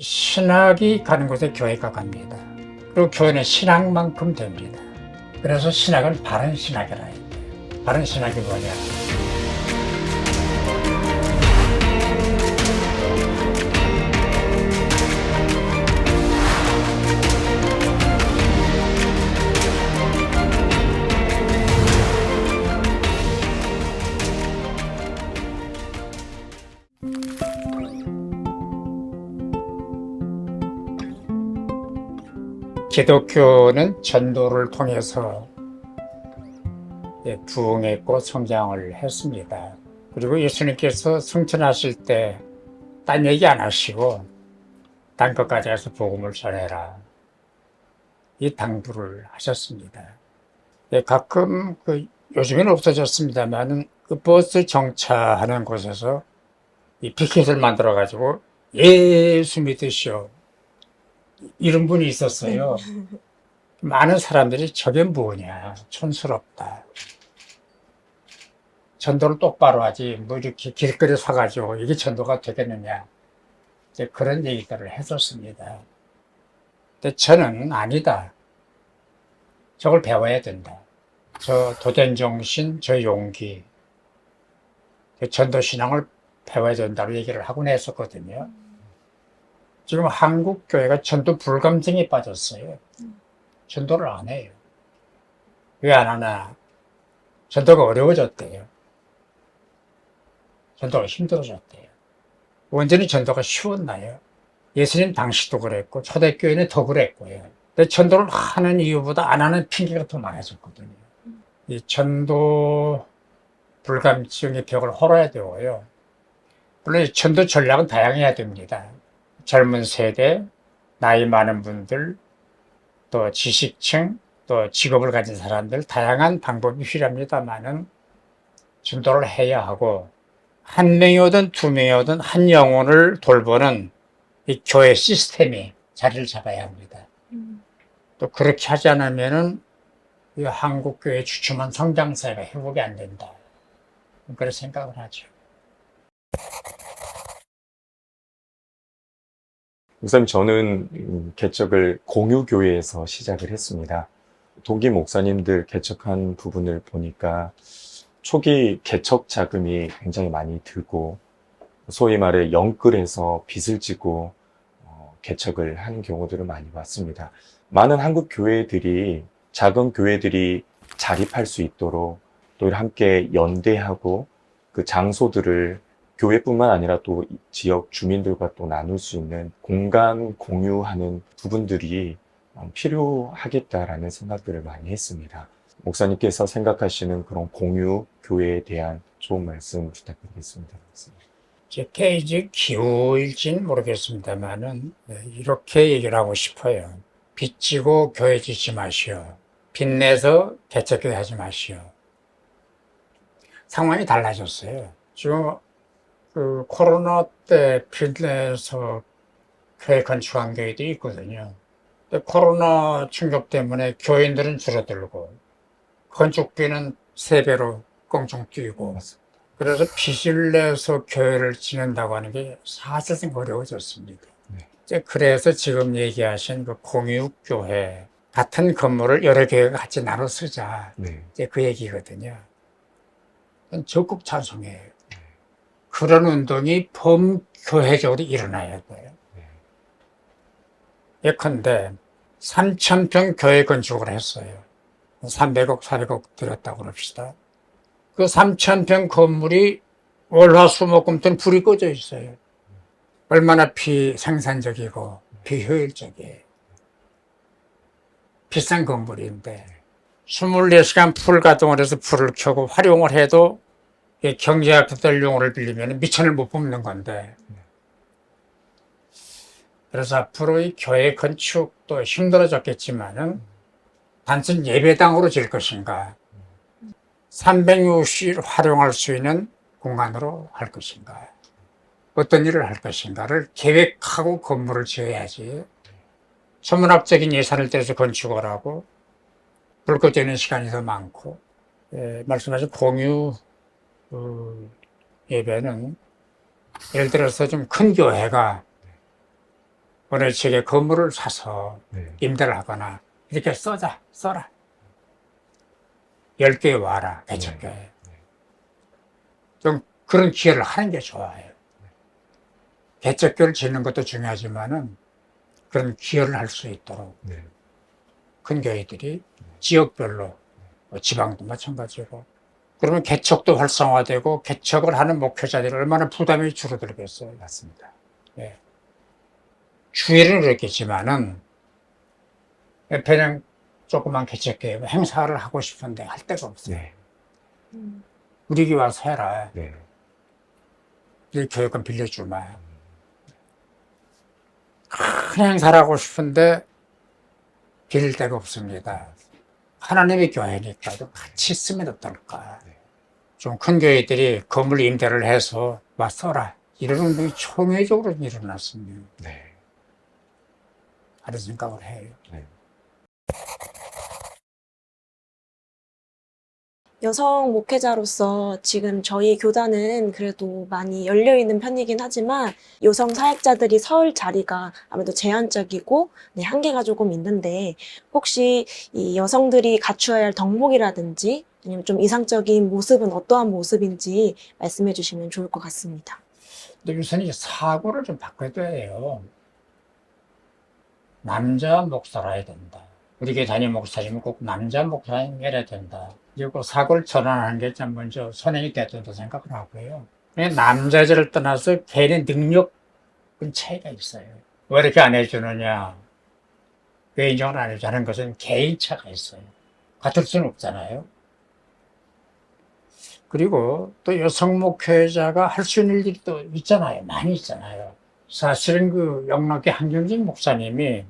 신학이 가는 곳에 교회가 갑니다. 그리고 교회는 신학만큼 됩니다. 그래서 신학은 바른 신학이라 해요. 바른 신학이 뭐냐? 기독교는 전도를 통해서 예, 부흥했고 성장을 했습니다. 그리고 예수님께서 승천하실 때 딴 얘기 안 하시고 딴 것까지 해서 복음을 전해라. 이 당부를 하셨습니다. 예, 가끔 그 요즘에는 없어졌습니다만은 그 버스 정차하는 곳에서 이 피켓을 만들어 가지고 예수 믿으시오 이런 분이 있었어요. 많은 사람들이 저게 뭐냐, 촌스럽다. 전도를 똑바로 하지, 뭐 이렇게 길거리 서가지고 이게 전도가 되겠느냐. 이제 그런 얘기들을 했었습니다. 근데 저는 아니다. 저걸 배워야 된다. 저 도전정신, 저 용기, 그 전도신앙을 배워야 된다고 얘기를 하곤 했었거든요. 지금 한국 교회가 전도 불감증에 빠졌어요. 전도를 안 해요. 왜 안 하나? 전도가 어려워졌대요. 전도가 힘들어졌대요. 원전히 전도가 쉬웠나요? 예수님 당시도 그랬고, 초대교회는 더 그랬고요. 근데 전도를 하는 이유보다 안 하는 핑계가 더 많아졌거든요. 이 전도 불감증의 벽을 헐어야 되고요. 물론 이 전도 전략은 다양해야 됩니다. 젊은 세대, 나이 많은 분들, 또 지식층, 또 직업을 가진 사람들 다양한 방법이 필요합니다만은 전도를 해야 하고 한 명이 오든 두 명이 오든 한 영혼을 돌보는 이 교회 시스템이 자리를 잡아야 합니다. 또 그렇게 하지 않으면은 이 한국 교회 주춤한 성장세가 회복이 안 된다. 그런 생각을 하죠. 목사님, 저는 음, 개척을 공유교회에서 시작을 했습니다. 동기 목사님들 개척한 부분을 보니까 초기 개척 자금이 굉장히 많이 들고 소위 말해 영끌에서 빚을 지고 어, 개척을 한 경우들을 많이 봤습니다. 많은 한국 교회들이 작은 교회들이 자립할 수 있도록 또 함께 연대하고 그 장소들을 교회뿐만 아니라 또 지역 주민들과 또 나눌 수 있는 공간 공유하는 부분들이 어, 필요하겠다라는 생각들을 많이 했습니다. 목사님께서 생각하시는 그런 공유 교회에 대한 좋은 말씀 부탁드리겠습니다. 제 케이지 기후일지는 모르겠습니다만은 네, 이렇게 얘기를 하고 싶어요. 빚지고 교회 짓지 마시오. 빚내서 개척교회 하지 마시오. 상황이 달라졌어요. 지금 그 코로나 때 빚내서 교회 건축한 교회들이 있거든요. 근데 코로나 충격 때문에 교인들은 줄어들고 건축비는 세 배로 꽁충 뛰고 그래서 빚을 내서 교회를 지낸다고 하는 게 사실상 어려워졌습니다. 네. 그래서 지금 얘기하신 그 공유교회 같은 건물을 여러 교회가 같이 나눠 쓰자. 네. 이제 그 얘기거든요. 적극 찬성해요. 그런 운동이 범교회적으로 일어나야 돼요. 네. 예컨대 3,000평 교회 건축을 했어요. 300억, 400억 들였다고 그럽시다. 그 3,000평 건물이 월화수목금토는 불이 꺼져 있어요. 얼마나 비생산적이고 비효율적이에요. 비싼 건물인데 24시간 풀 가동을 해서 불을 켜고 활용을 해도 이 경제학자들 용어를 빌리면 미천을 못 뽑는 건데. 그래서 앞으로 이 교회 건축도 힘들어졌겠지만은 단순 예배당으로 질 것인가. 360일 활용할 수 있는 공간으로 할 것인가. 어떤 일을 할 것인가를 계획하고 건물을 지어야지. 천문학적인 예산을 떼서 건축을 하고 불 꺼지는 시간이 더 많고 예, 말씀하신 공유 그 예배는 예를 들어서 좀 큰 교회가 어느 지역에 건물을 사서 네. 임대를 하거나 이렇게 써자, 써라. 열 개 와라, 개척 교회. 네. 좀 그런 기회를 하는 게 좋아요. 개척교를 짓는 것도 중요하지만은 그런 기여를 할 수 있도록 네. 큰 교회들이 지역별로 뭐 지방도 마찬가지고 그러면 개척도 활성화되고 개척을 하는 목회자들이 얼마나 부담이 줄어들겠어요. 맞습니다. 주의를 그랬겠지만은 그냥 조그만 개척교회 뭐 행사를 하고 싶은데 할 데가 없어요. 네. 음. 우리 교회 와서 해라. 네. 이 교육권 빌려주마. 큰 행사를 하고 싶은데 빌릴 데가 없습니다. 하나님의 교회니까 좀 같이 쓰면 어떨까. 네. 좀큰 교회들이 건물 임대를 해서 와 써라. 이런 운동이 총회적으로 일어났으면 네. 하는 생각을 해요. 여성 목회자로서 지금 저희 교단은 그래도 많이 열려 있는 편이긴 하지만 여성 사역자들이 설 자리가 아무래도 제한적이고 네, 한계가 조금 있는데 혹시 이 여성들이 갖추어야 할 덕목이라든지 아니면 좀 이상적인 모습은 어떠한 모습인지 말씀해 주시면 좋을 것 같습니다. 근데 우선 이 사고를 좀 바꿔야 해요. 남자 목사라야 된다. 우리 담임 목사님은 꼭 남자 목사님이어야 된다. 그리고 사고를 전환하는 게좀 먼저 선행이 된다고 생각을 하고요. 남자들을 떠나서 개인의 능력은 차이가 있어요. 왜 이렇게 안 해주느냐? 왜 인정을 안 해주는 것은 개인차가 있어요. 같을 수는 없잖아요. 그리고 또 여성 목회자가 할 수 있는 일들이 또 있잖아요. 많이 있잖아요. 사실은 그 영락의 한경진 목사님이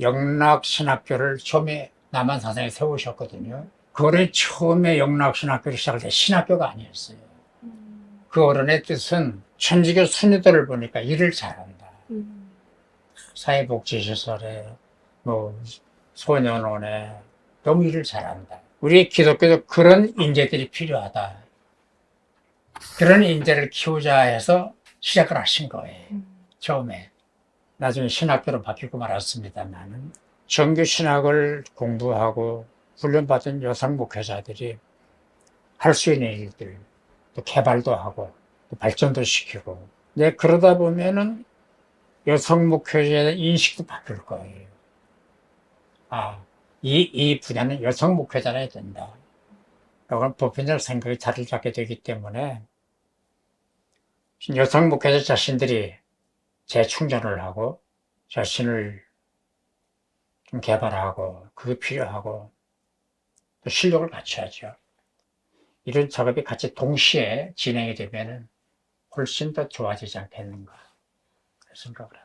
영락 신학교를 처음에 남한 사상에 세우셨거든요. 그거를 처음에 영락 신학교를 시작할 때 신학교가 아니었어요. 그 어른의 뜻은 천주교 순위들을 보니까 일을 잘한다. 음, 사회복지시설에, 뭐, 소년원에 너무 일을 잘한다. 우리 기독교도 그런 인재들이 필요하다. 그런 인재를 키우자 해서 시작을 하신 거예요. 음, 처음에. 나중에 신학교로 바뀌고 말았습니다만은 정규 신학을 공부하고 훈련받은 여성 목회자들이 할 수 있는 일들, 또 개발도 하고, 또 발전도 시키고. 네, 그러다 보면은 여성 목회자의 인식도 바뀔 거예요. 아, 이, 이 분야는 여성 목회자라야 된다. 이건 보편적 생각이 자리를 잡게 되기 때문에 여성 목회자 자신들이 재충전을 하고 자신을 좀 개발하고 그게 필요하고 또 실력을 갖춰야죠. 이런 작업이 같이 동시에 진행이 되면은 훨씬 더 좋아지지 않겠는가 생각을 합니다.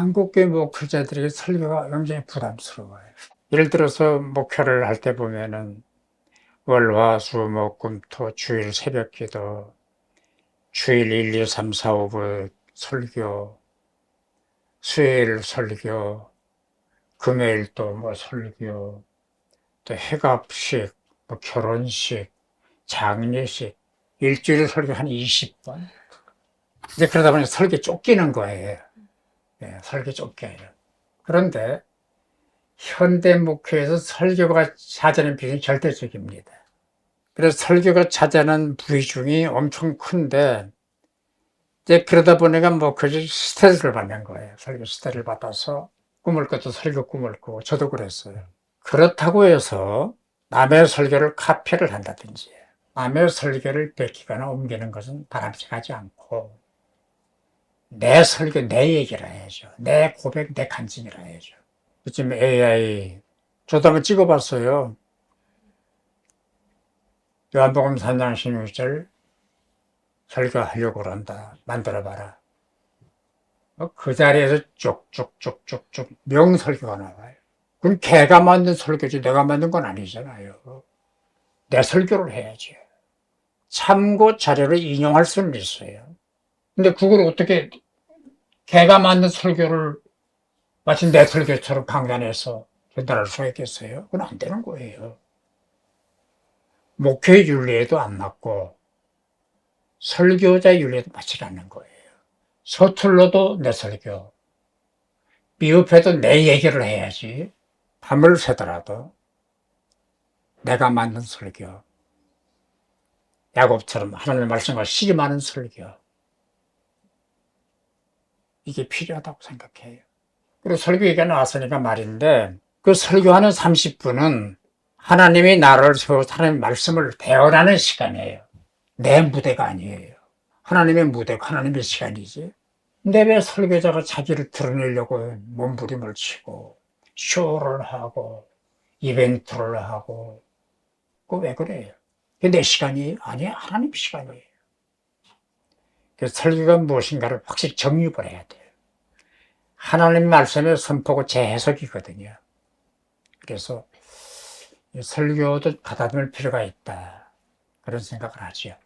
한국계 목회자들에게 설교가 굉장히 부담스러워요. 예를 들어서 목회를 할 때 보면은 월, 화, 수, 목, 금, 토, 주일 새벽 기도, 주일 1, 2, 3, 4, 5부 설교, 수요일 설교, 금요일 또 뭐 설교, 또 해갑식, 뭐 결혼식, 장례식, 일주일 설교 한 20번. 이제 그러다 보니 설교 쫓기는 거예요. 예, 설교 쫓겨요. 그런데 현대 목회에서 설교가 차지하는 비중이 절대적입니다. 그래서 설교가 차지하는 비중이 엄청 큰데, 이제 그러다 보니까 뭐, 그 스트레스를 받는 거예요. 설교 스트레스를 받아서 꿈을 꿔도 설교 꿈을 꾸고, 저도 그랬어요. 그렇다고 해서 남의 설교를 카피를 한다든지, 남의 설교를 베끼거나 옮기는 것은 바람직하지 않고, 내 설교, 내 얘기를 해야죠. 내 고백, 내 간증이라 해야죠. 요즘 AI, 저도 한번 찍어봤어요. 요한복음 3장 16절 설교하려고 그런다. 만들어봐라. 어, 그 자리에서 쭉쭉쭉쭉쭉 명설교가 나와요. 그럼 걔가 만든 설교지 내가 만든 건 아니잖아요. 내 설교를 해야지. 참고 자료를 인용할 수는 있어요. 근데 그걸 어떻게 걔가 만든 설교를 마치 내 설교처럼 강단에서 전달할 수 있겠어요? 그건 안 되는 거예요. 목회 윤리에도 안 맞고 설교자 윤리에도 맞지 않는 거예요. 서툴러도 내 설교, 미흡해도 내 얘기를 해야지. 밤을 새더라도 내가 만든 설교, 야곱처럼 하나님의 말씀과 씨름하는 설교, 이게 필요하다고 생각해요. 그리고 설교 얘기가 나왔으니까 말인데, 그 설교하는 30분은 하나님이 나를 세워서 하나님의 말씀을 대언하는 시간이에요. 내 무대가 아니에요. 하나님의 무대가 하나님의 시간이지. 근데 왜 설교자가 자기를 드러내려고 몸부림을 치고, 쇼를 하고, 이벤트를 하고, 그 왜 그래요? 내 시간이 아니야. 하나님 시간이에요. 그래서 설교가 무엇인가를 확실히 정립을 해야 돼요. 하나님 말씀의 선포고 재해석이거든요. 그래서 이 설교도 가다듬을 필요가 있다. 그런 생각을 하죠.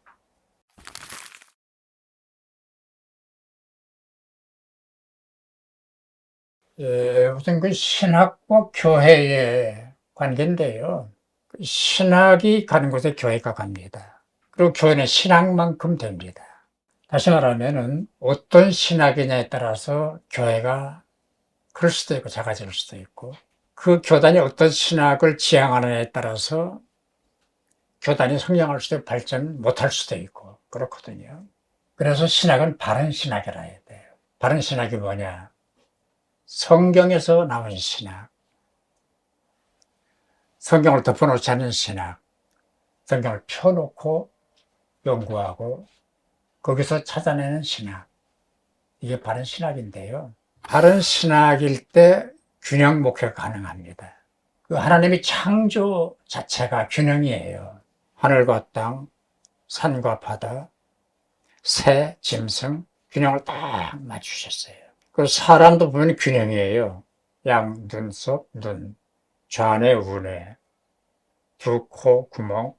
예, 우선 그 신학과 교회의 관계인데요. 그 신학이 가는 곳에 교회가 갑니다. 그리고 교회는 신학만큼 됩니다. 다시 말하면은 어떤 신학이냐에 따라서 교회가 클 수도 있고 작아질 수도 있고 그 교단이 어떤 신학을 지향하느냐에 따라서 교단이 성장할 수도 있고 발전 못할 수도 있고 그렇거든요. 그래서 신학은 바른 신학이라 해야 돼요. 바른 신학이 뭐냐? 성경에서 나온 신학. 성경을 덮어놓지 않은 신학. 성경을 펴놓고 연구하고 거기서 찾아내는 신학. 이게 바른 신학인데요. 바른 신학일 때 균형 목회가 가능합니다. 그 하나님의 창조 자체가 균형이에요. 하늘과 땅, 산과 바다, 새, 짐승, 균형을 딱 맞추셨어요. 그 사람도 보면 균형이에요. 양, 눈 썹, 눈, 좌뇌, 우뇌, 두 코, 구멍,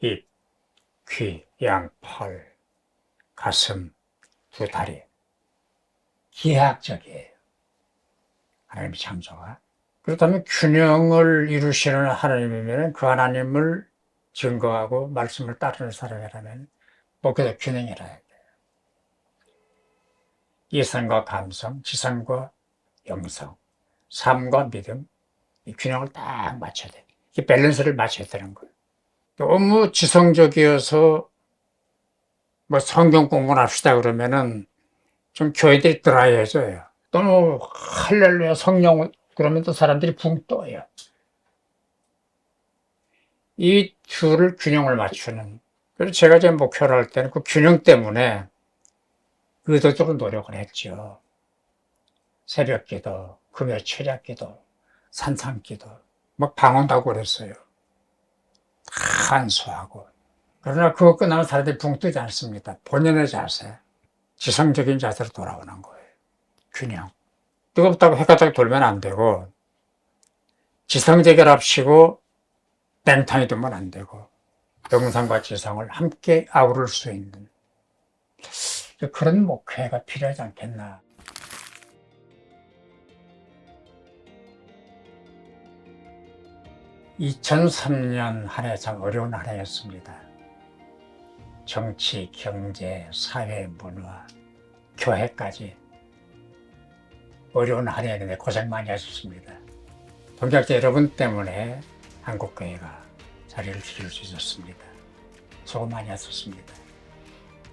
입, 귀, 양, 팔, 가슴, 두 다리. 기하학적이에요. 하나님의 창조가. 그렇다면 균형을 이루시는 하나님이면 그 하나님을 증거하고 말씀을 따르는 사람이라면 목회도 균형이라 해야 돼요. 이성과 감성, 지성과 영성, 삶과 믿음, 이 균형을 딱 맞춰야 돼. 이 밸런스를 맞춰야 되는 거예요. 너무 지성적이어서 뭐 성경 공부를 합시다 그러면은 좀 교회들이 드라이해져요. 너무 할렐루야 성령 그러면 또 사람들이 붕 떠요. 이 둘을 균형을 맞추는. 그래서 제가 제 목표를 할 때는 그 균형 때문에 의도적으로 노력을 했죠. 새벽 기도, 금요 철야 기도, 산상 기도, 막 방언다고 그랬어요. 한수하고. 그러나 그거 끝나면 사람들이 붕 뜨지 않습니다. 본연의 자세, 지성적인 자세로 돌아오는 거예요. 균형. 뜨겁다고 해가 딱 돌면 안 되고, 지성재결합시고, 땡탕이 되면 안 되고, 영상과 지성을 함께 아우를 수 있는 그런 목회가 필요하지 않겠나. (2003년) 한 해 참 어려운 한 해였습니다. 정치, 경제, 사회, 문화, 교회까지 어려운 한 해였는데 고생 많이 하셨습니다. 동작자 여러분 때문에 한국교회가 자리를 지킬 수 있었습니다. 수고 많이 하셨습니다.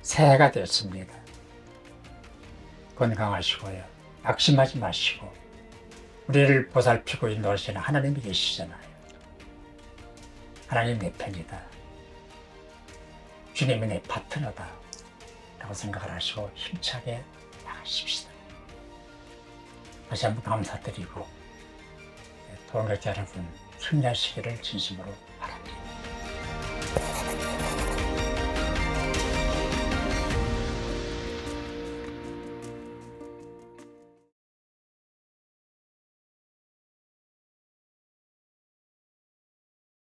새해가 됐습니다. 건강하시고요. 낙심하지 마시고 우리를 보살피고 인도하시는 하나님이 계시잖아요. 하나님 내 편이다. 주님이 내 파트너다. 라고 생각을 하시고 힘차게 나가십시다. 다시 한번 감사드리고 동역자 여러분 힘내시기를 진심으로 바랍니다.